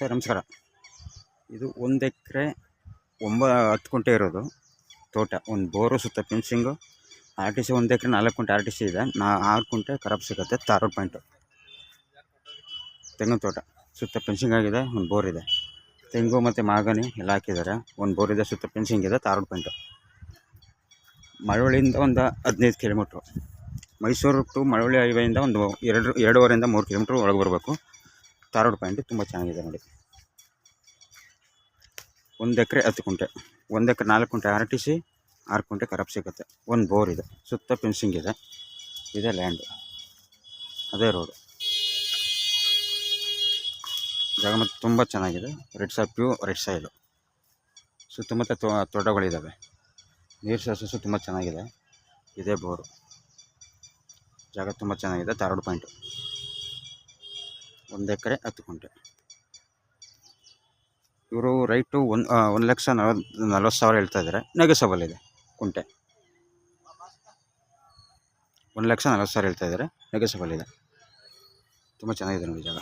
Sir, ನಮಸ್ಕಾರ. ಇದು ಒಂದು ಎಕರೆ ಒಂಬ, ಹತ್ತು ಕುಂಟೆ ಇರೋದು. ತೋಟ, ಒಂದು ಬೋರು ಸುತ್ತ ಫೆನ್ಸಿಂಗು ಆರ್ ಟಿ ಸಿ ಒಂದು ಎಕರೆ, ನಾಲ್ಕು ಕುಂಟೆ ಆರ್ ಟಿ ಸಿ ಇದೆ. ನಾ, ಆರು ಕುಂಟೆ ಖರಾಬ್ ಸಿಗುತ್ತೆ ತಾರೂರು ಪಾಯಿಂಟು ತೆಂಗಿನ ತೋಟ, ಸುತ್ತ ಫೆನ್ಸಿಂಗ್ ಆಗಿದೆ, ಒಂದು ಬೋರ್ ಇದೆ. ತೆಂಗು ಮತ್ತು ಮಾಗನಿ ಎಲ್ಲ ಹಾಕಿದ್ದಾರೆ. ಒಂದು ಬೋರ್ ಇದೆ, ಸುತ್ತ ಫೆನ್ಸಿಂಗ್ ಇದೆ ತಾರೂರು ಪಾಯಿಂಟು ಮಳವಳ್ಳಿಯಿಂದ ಒಂದು ಹದಿನೈದು ಕಿಲೋಮೀಟ್ರು. ಮೈಸೂರು ಟು ಮಳವಳ್ಳಿ ಹೈವೇಯಿಂದ ಒಂದು ಎರಡು, ಎರಡೂವರೆಯಿಂದ ಮೂರು ಕಿಲೋಮೀಟ್ರ್ ಒಳಗೆ ಬರಬೇಕು. ತಾರೋಡ್ ಪಾಯಿಂಟ್ ತುಂಬ ಚೆನ್ನಾಗಿದೆ ನೋಡಿ. ಒಂದು ಎಕರೆ ಹತ್ತು ಕುಂಟೆ, ಒಂದು ಎಕರೆ ನಾಲ್ಕು ಕುಂಟೆ ಆರ್ ಟಿ ಸಿ, ಆರು ಕುಂಟೆ ಕರಪ್ ಸಿಗುತ್ತೆ. ಒಂದು ಬೋರ್ ಇದೆ, ಸುತ್ತ ಫೆನ್ಸಿಂಗ್ ಇದೆ ಇದೆ ಲ್ಯಾಂಡ್ ಅದೇ ರೋಡು ಜಾಗ ಮತ್ತು ತುಂಬ ಚೆನ್ನಾಗಿದೆ, ರೆಡ್ ಸಾ ಪ್ಯೂ ರೆಡ್ ಸಾಯಿಲು ಸುತ್ತಮುತ್ತ ತೋಟಗಳಿದ್ದಾವೆ ನೀರು ಸೋರ್ಸಸ್ಸು ತುಂಬ ಚೆನ್ನಾಗಿದೆ, ಇದೇ ಬೋರು. ಜಾಗ ತುಂಬ ಚೆನ್ನಾಗಿದೆ ತಾರೋಡ್ ಪಾಯಿಂಟು. ಒಂದು ಎಕರೆ ಹತ್ತು ಕುಂಟೆ ಇವರು ರೈಟು ಒಂದು ಒಂದು ಲಕ್ಷ ನಲ್ವತ್ತು ನಲ್ವತ್ತು ಸಾವಿರ ಹೇಳ್ತಾ ಇದ್ದಾರೆ ನೆಗೆಸಬಲ್ ಇದೆ ಕುಂಟೆ ಒಂದು ಲಕ್ಷ ನಲ್ವತ್ತು ಸಾವಿರ ಹೇಳ್ತಾ ಇದ್ದಾರೆ ನೆಗೆಸಬಲ್ ಇದೆ. ತುಂಬ ಚೆನ್ನಾಗಿದೆ ನೋಡಿ ಜಾಗ.